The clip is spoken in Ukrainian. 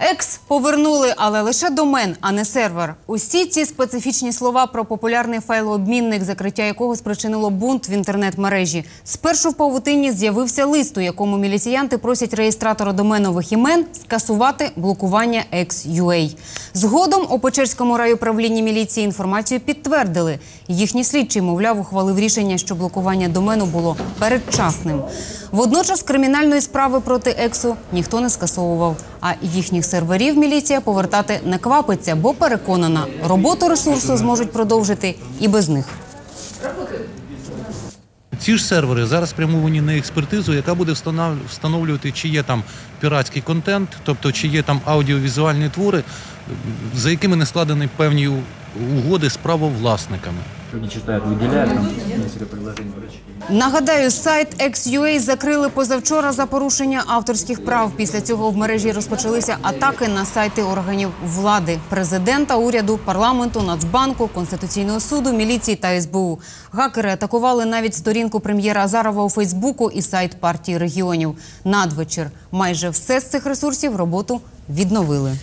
Екс повернули, але лише домен, а не сервер. Усі ці специфічні слова про популярний файлообмінник, закриття якого спричинило бунт в інтернет-мережі. Спершу в павутині з'явився лист, у якому міліціянти просять реєстратора доменових імен скасувати блокування X.UA. Згодом у Печерському райуправлінні міліції інформацію підтвердили. Їхній слідчий, мовляв, ухвалив рішення, що блокування домену було передчасним. Водночас кримінальної справи проти Ексу ніхто не скасовував. А їхніх серверів міліція повертати не квапиться, бо переконана, роботу ресурсу зможуть продовжити і без них. Ці ж сервери зараз спрямовані на експертизу, яка буде встанов- встановлювати, чи є там піратський контент, тобто чи є там аудіовізуальні твори, за якими не складені певні угоди з правовласниками. Люди читают, выделяют там несколько предложений врачей. Нагадаю, сайт X.UA закрили позавчора за порушення авторських прав. Після цього в мережі розпочалися атаки на сайти органів влади, президента, уряду, парламенту, Нацбанку, Конституційного суду, міліції та СБУ. Гакери атакували навіть сторінку прем'єра Азарова у Фейсбуку і сайт партії регіонів. Надвечір майже все з цих ресурсів роботу відновили.